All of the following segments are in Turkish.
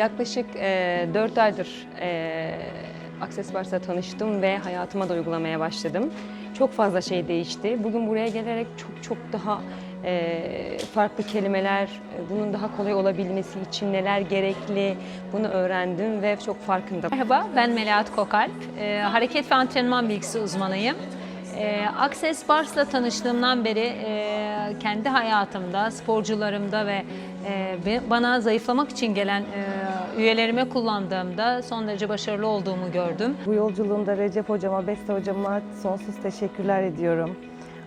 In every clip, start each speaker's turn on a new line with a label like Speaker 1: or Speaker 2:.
Speaker 1: Yaklaşık e, 4 aydır e, Access Bars'la tanıştım ve hayatıma da uygulamaya başladım. Çok fazla şey değişti. Bugün buraya gelerek çok çok daha e, farklı kelimeler, e, bunun daha kolay olabilmesi için neler gerekli bunu öğrendim ve çok farkında.
Speaker 2: Merhaba, ben Melahat Kokalp. Ee, hareket ve antrenman bilgisi uzmanıyım. Ee, Access Bars'la tanıştığımdan beri e, kendi hayatımda, sporcularımda ve e, bana zayıflamak için gelen e, üyelerime kullandığımda son derece başarılı olduğumu gördüm.
Speaker 3: Bu yolculuğumda Recep hocama, Beste hocama sonsuz teşekkürler ediyorum.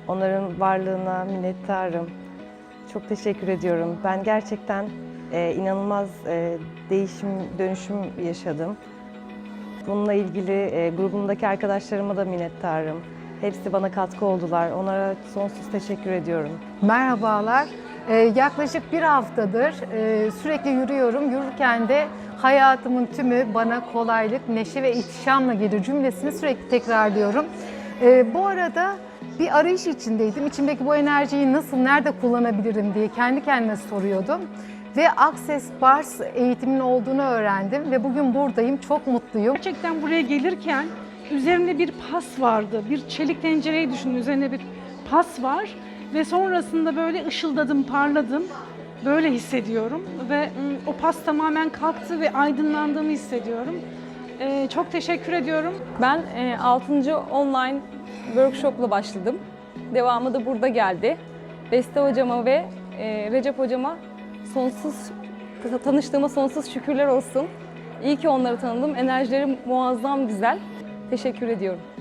Speaker 3: Onların varlığına minnettarım. Çok teşekkür ediyorum. Ben gerçekten e, inanılmaz e, değişim, dönüşüm yaşadım. Bununla ilgili e, grubumdaki arkadaşlarıma da minnettarım. Hepsi bana katkı oldular. Onlara sonsuz teşekkür ediyorum.
Speaker 4: Merhabalar. Ee, yaklaşık bir haftadır e, sürekli yürüyorum. Yürürken de hayatımın tümü bana kolaylık, neşe ve ihtişamla gelir cümlesini sürekli tekrarlıyorum. Ee, bu arada bir arayış içindeydim. İçimdeki bu enerjiyi nasıl, nerede kullanabilirim diye kendi kendime soruyordum. Ve Access Bars eğitiminin olduğunu öğrendim ve bugün buradayım. Çok mutluyum.
Speaker 5: Gerçekten buraya gelirken üzerinde bir pas vardı. Bir çelik tencereyi düşünün üzerinde bir pas var ve sonrasında böyle ışıldadım, parladım. Böyle hissediyorum ve mm, o pas tamamen kalktı ve aydınlandığımı hissediyorum. Ee, çok teşekkür ediyorum.
Speaker 6: Ben e, 6. online workshopla başladım. Devamı da burada geldi. Beste hocama ve e, Recep hocama sonsuz tanıştığıma sonsuz şükürler olsun. İyi ki onları tanıdım. Enerjileri muazzam güzel. Teşekkür ediyorum.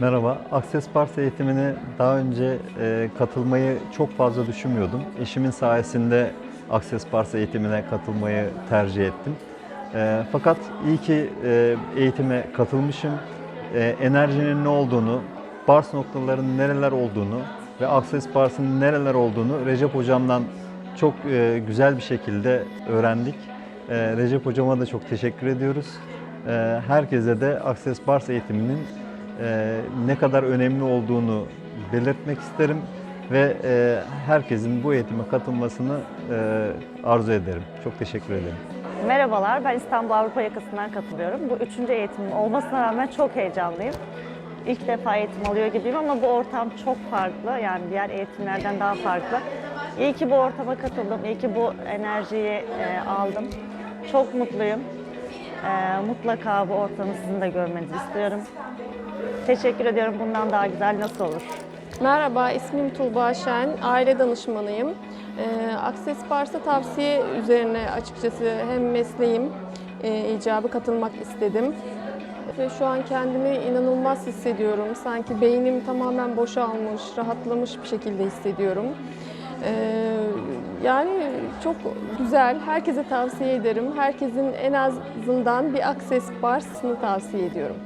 Speaker 7: Merhaba, Access Bars eğitimine daha önce e, katılmayı çok fazla düşünmüyordum. Eşimin sayesinde Access Bars eğitimine katılmayı tercih ettim. E, fakat iyi ki e, eğitime katılmışım. E, enerjinin ne olduğunu, Bars noktalarının nereler olduğunu ve Access Bars'ın nereler olduğunu Recep Hocam'dan çok e, güzel bir şekilde öğrendik. E, Recep Hocama da çok teşekkür ediyoruz. E, herkese de Access Bars eğitiminin e, ne kadar önemli olduğunu belirtmek isterim ve e, herkesin bu eğitime katılmasını e, arzu ederim. Çok teşekkür ederim.
Speaker 8: Merhabalar, ben İstanbul Avrupa Yakası'ndan katılıyorum. Bu üçüncü eğitimim olmasına rağmen çok heyecanlıyım. İlk defa eğitim alıyor gibiyim ama bu ortam çok farklı. Yani diğer eğitimlerden daha farklı. İyi ki bu ortama katıldım, iyi ki bu enerjiyi e, aldım. Çok mutluyum. E, mutlaka bu ortamı sizin de görmenizi istiyorum. Teşekkür ediyorum. Bundan daha güzel nasıl olur?
Speaker 9: Merhaba, ismim Tuğba Şen, aile danışmanıyım. Ee, Access Bars'a tavsiye üzerine açıkçası hem mesleğim e, icabı katılmak istedim. Ve şu an kendimi inanılmaz hissediyorum. Sanki beynim tamamen boşalmış, rahatlamış bir şekilde hissediyorum. Ee, yani çok güzel, herkese tavsiye ederim. Herkesin en azından bir Access Bars'ını tavsiye ediyorum.